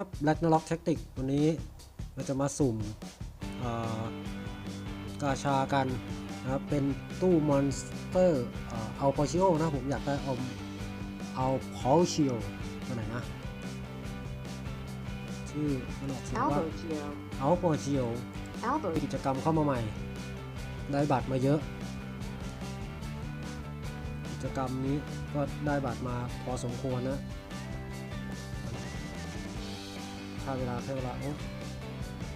ครับ Black n o r o c Tactic วันนี้เราจะมาสุ่มเอ่อกาชากันนะครับ เป็นตู้มอนสเตอร์เอาปอชิโอนะผมอยากได้เอาเอาพอชิโอตัวไหนนะ ชื่อมันออกเสียงว่า Albergio. เอาปอชิโอ Albert. กิจกรรมเข้ามาใหม่ ได้บัตรมาเยอะ กิจกรรมนี้ก็ได้บัตรมาพอสมควรนะ ค่าเวลาแค่เวลาโอ้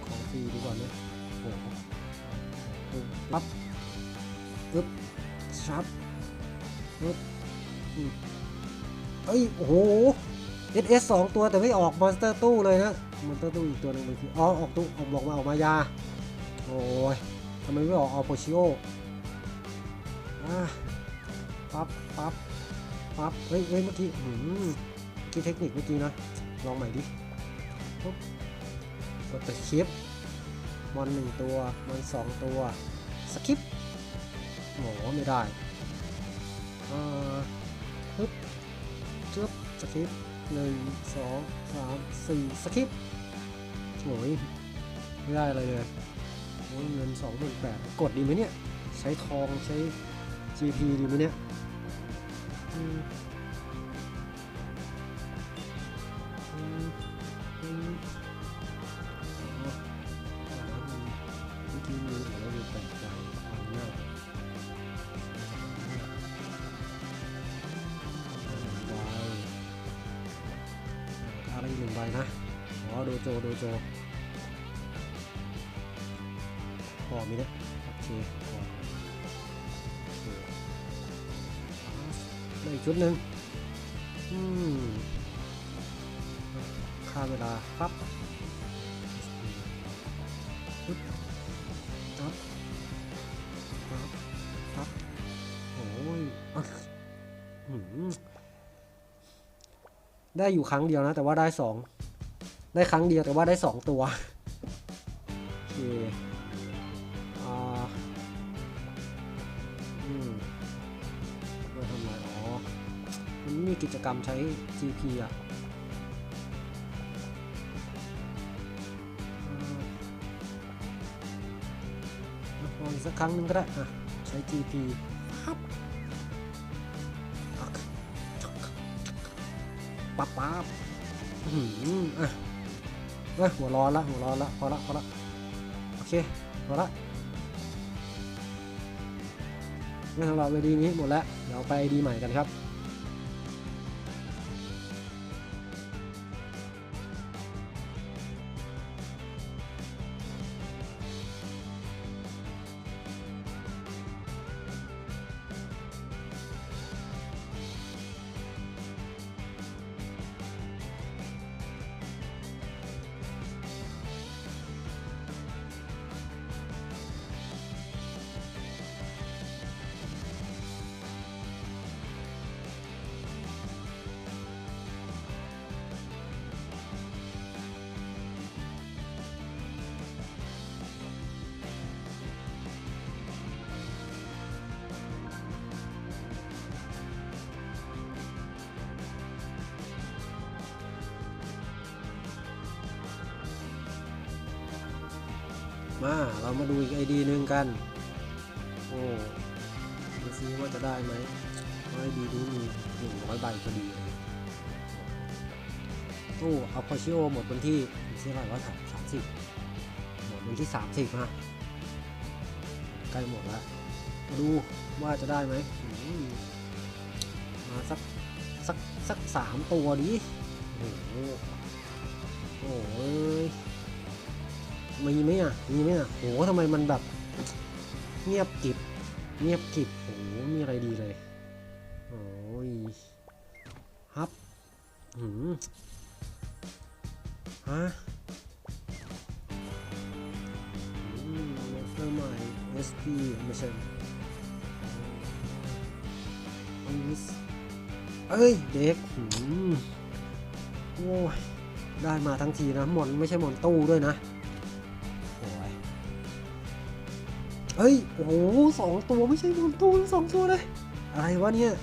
ของฟรีดีกว่าเนี่ยโอ้โหปั๊บปึ๊บชับปึ๊บเอ้ยโอ้โห SS สองตัวแต่ไม่ออกมอนสเตอร์ตู้เลยนะมอนสเตอร์ตู้อีกตัวหนึงมันคืออ๋อออกตู้ออกบอกมาออกมายา โอ้ยทำไมไม่ออกเอโปชิโออะปั๊บปั๊บปั๊บเฮ้ยเฮ้ยเมื่อกี้หืมกี้เทคนิคเมื่อกี้นะลองใหม่ดิ ปุ๊บกดไปคลิปมอนหนึ่งตัวมอนสองตัวสคิปโหไม่ได้อ่าปึ๊บจึ๊บสคิปหนึ่งสองสามสี่สคิปโอ้ยไม่ได้อะไรเลยโอ้ยเงินสองหมื่นแปดกดดีไหมเนี่ย ใช้ทองใช้ GP ดีไหมเนี่ย อืมอ๋อแต่ว่ามันเมื่อกี้มีแต่ว่ามีแปลกใจเอาหน้าใบอะไรอีกหนึ่งใบนะอ๋อโดโจโดโจพอมีนะโอเคพอโอเคได้อีกชุดหนึ่งอืมค่าเวลาปั๊บปึ๊บปั๊บปั๊บปั๊บโอ้ยได้อยู่ครั้งเดียวนะ แต่ว่าได้สองได้ครั้งเดียวแต่ว่าได้สองตัวโอเคอ่าอืมเพื่อทำอะไรอ๋อมันมีกิจกรรมใช้ GP อะ อีกสักครั้งหนึงก็ได้อะใช้ GP ปั๊บปั๊บปั๊บอื้อหืออะเอ้ยหัวร้อนละหัวร้อนละพอละพอละโอเคพอละงั้นสำหรับเวดีนี้หมดแล้ว เดี๋ยวไปดีใหม่กันครับ มาเรามาดูอีกไอดีหนึ่งกัน โอ้ดูซิว่าจะได้ไหมไอดีนี้มีหนึ่งร้อยใบพอดีเลยโอ้เอาพอชิโอหมดวันที่เท่าไหร่ว่าสามสิบหมดวันที่สามสิบฮะใกล้หมดแล้วมาดูว่าจะได้ไหมมมาสักสักสักสามตัวดิโอ้โหโอ้ย มีไหมอะ มีไหมอะโหทำไมมันแบบ เงียบกิบ เงียบกิบโหมีอะไรดีเลยโอ้ยฮับหืมฮะอืมเลเซอร์ใหม่ SP ไม่ใช่อันนี้เอ้ย เด็กหืมโอ้ยได้มาทั้งทีนะ หมอนไม่ใช่หมอนตู้ด้วยนะ เฮ้ย โอ้โหสองตัวไม่ใช่หมอนตู้สองตัวเลย อะไรวะเนี่ย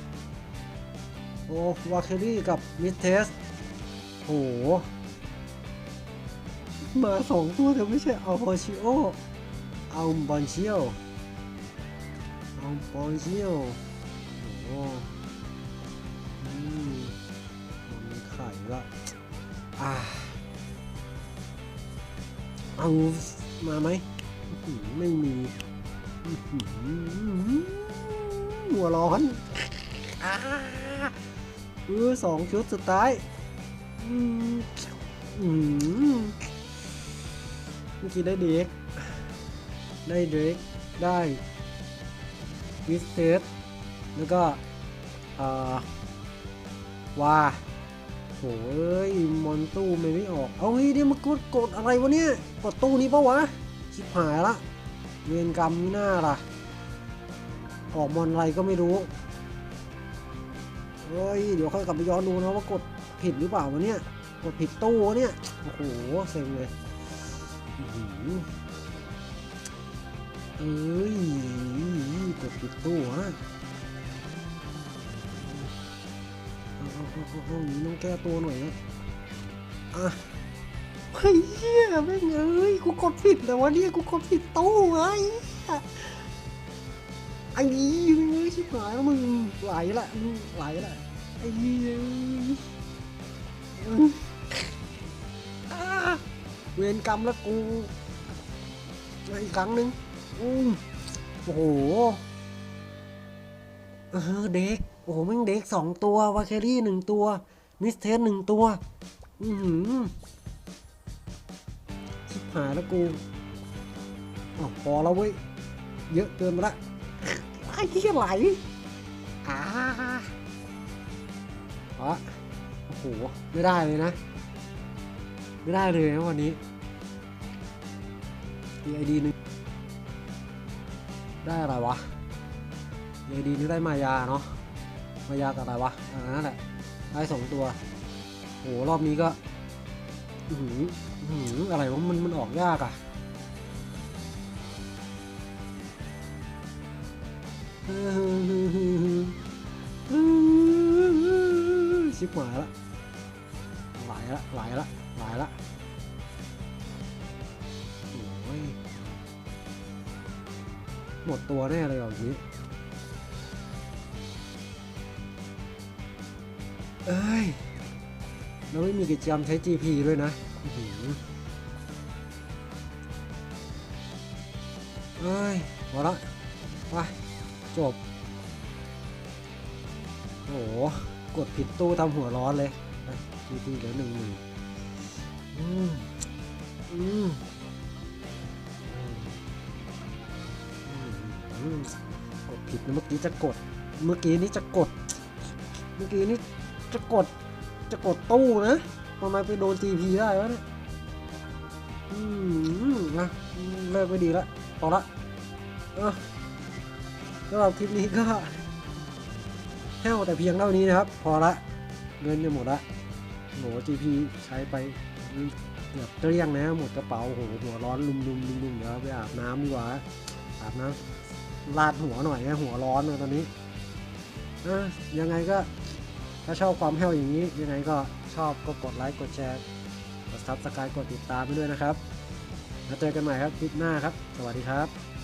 โอ้วาเคลลี่กับมิเทสโอ้โห มาสองตัวแต่ไม่ใช่อัลฟอนชิโออัลบอนชิโออัลบอนชิโอโอ้อืมมันมีไข่ละอ่าเอามาไหม ไม่มี หัวร้อนอ่าเออสองชุดสุดท้ายอืมเมื่อกี้ได้เด็ก ได้เด็ก ได้วิสเทสแล้วก็อ่าวาโอ้ยมอนตู้ไมันไม่ออก เอาเฮ้ยเดี๋ยวมากดกดอะไรวะเนี่ย กดตู้นี้ปะวะ ชิบหายละ เวรกรรมนี่หน้าล่ะ ออกมอนอะไรก็ไม่รู้เฮ้ย เดี๋ยวค่อยกลับไปย้อนดูนะว่ากดผิดหรือเปล่าวะเนี่ย กดผิดตู้วเนี่ย โอ้โห เซ็งเลยอื้อหือเอ้ยกดผิดตู้ฮะอาเอาเอาเอาเอาอย่างนี้ต้องแก้ตัวหน่อยนะอะ เฮ้ยเหี้ยแม่งเอ้ยกูกดผิดแต่วะเนี่ยกูกดผิดตู้ไงไอ้นี่มึงเอ้ยชิบหายแล้วมึงไหลละมึงไหลละไอ้นี้เวรกรรมแล้วกูอีกครั้งหนึ่งโอ้โหเออเด็กโอ้โหแม่งเด็กสองตัววาเครี่หนึ่งตัว มิสเทสหนึ่งตัว อือ หายแล้วกูอพอแล้วเว้ย เยอะเกินไปละไอ้ที่ไหลอ่าอ๋อโอ้โห ไม่ได้เลยนะ ไม่ได้เลยนะวันนี้ EID หนึ่งได้อะไรวะ EID นี่ได้มายาเนาะ มายากับอะไรวะอ่านั่นแหละ ได้สองตัว โห รอบนี้ก็ อือ หืออื้อะไรวะมันมันออกยากอะชิบหายละหลายละหลายละหลายละโอ้ยหมดตัวแน่เลยแบบนี้เอ้ยแล้วไม่มีกิจกรรมใช้ GP ด้วยนะ เอ้ยพอละไปจบ โอ้โหกดผิดตู้ทำหัวร้อนเลยไป GP เหลือหนึ่งหมื่นอืมอืมอืม อืมกดผิดนะเมื่อกี้จะกด เมื่อกี้นี้จะกด เมื่อกี้นี้จะกด จะกดตู้นะ ทำไมไปโดน GP ได้วะเนี่ย อืมนะเลิกไม่ดีละพอละเออสำหรับคลิปนี้ก็แค่แต่เพียงเท่านี้นะครับ พอละ เงินจะหมดละโห GP ใช้ไปเกือบเกลี้ยงนะหมดกระเป๋าโหหัวร้อนลุมลุมลุมลุมเดี๋ยวไปอาบน้ำดีกว่าอาบน้ำลาดหัวหน่อยนะหัวร้อนเลยตอนนี้เออยังไงก็ถ้าชอบความแห้วอย่างนี้ยังไงก็ ชอบก็กดไลค์กดแชร์กดซับสไครต์กดติดตามไปด้วยนะครับ แล้วเจอกันใหม่ครับคลิปหน้าครับ สวัสดีครับ